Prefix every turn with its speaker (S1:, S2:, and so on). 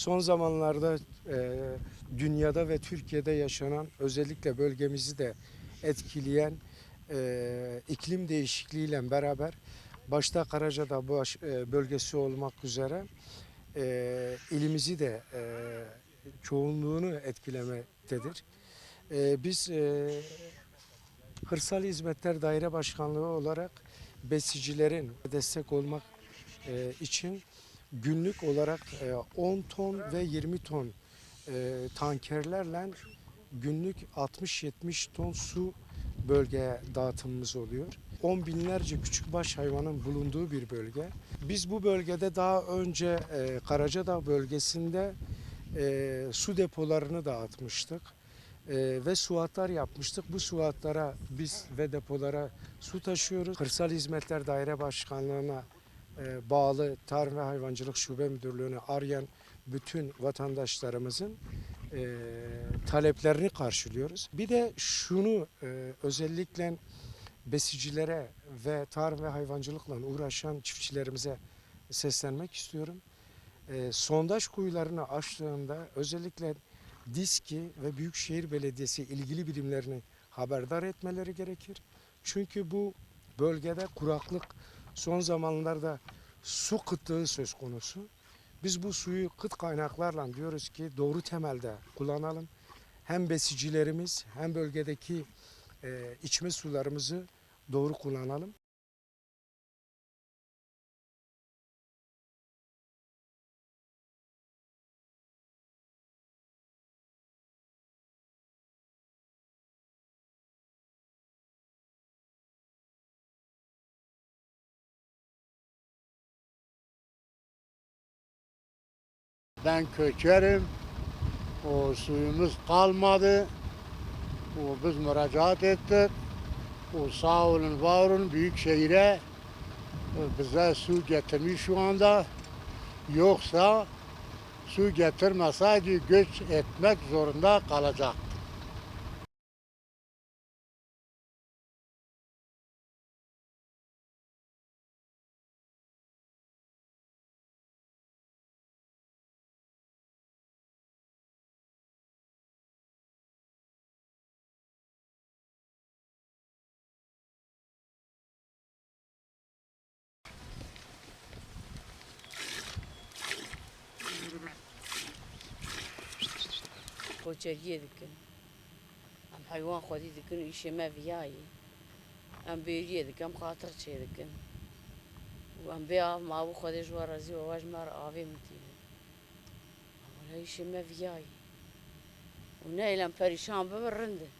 S1: Son zamanlarda e, dünyada ve Türkiye'de yaşanan özellikle bölgemizi de etkileyen e, iklim değişikliğiyle beraber başta Karacadağ baş, e, bölgesi olmak üzere e, ilimizi de e, çoğunluğunu etkilemektedir. E, biz e, Hırsal Hizmetler Daire Başkanlığı olarak besicilerin destek olmak e, için günlük olarak e, 10 ton ve 20 ton e, tankerlerle günlük 60-70 ton su bölgeye dağıtımımız oluyor. On binlerce küçük baş hayvanın bulunduğu bir bölge. Biz bu bölgede daha önce e, Karacadağ bölgesinde e, su depolarını dağıtmıştık. E, ve suatlar yapmıştık. Bu suatlara biz ve depolara su taşıyoruz. Kırsal Hizmetler Daire Başkanlığı'na e, bağlı Tarım ve Hayvancılık Şube Müdürlüğü'nü arayan bütün vatandaşlarımızın e, taleplerini karşılıyoruz. Bir de şunu e, özellikle besicilere ve tarım ve hayvancılıkla uğraşan çiftçilerimize seslenmek istiyorum. E, sondaj kuyularını açtığında özellikle DİSKİ ve Büyükşehir Belediyesi ilgili birimlerini haberdar etmeleri gerekir. Çünkü bu bölgede kuraklık son zamanlarda su kıtlığı söz konusu. Biz bu suyu kıt kaynaklarla diyoruz ki doğru temelde kullanalım. Hem besicilerimiz hem bölgedeki e, içme sularımızı doğru kullanalım.
S2: Ben kökerim. O suyumuz kalmadı. O biz müracaat ettik. O sağ olun var olun büyük şehire bize su getirmiş şu anda. Yoksa su getirmeseydi göç etmek zorunda kalacak.
S3: koçeriye dikin. Hem hayvan kodi dikin işime viyayı. Hem büyüye dikin, hem katır çey dikin. Hem bir av mavu kodi juva razi ve vajmar avi mutili. Hem öyle işime viyayı. Ve ne eylem perişan bebir rindi.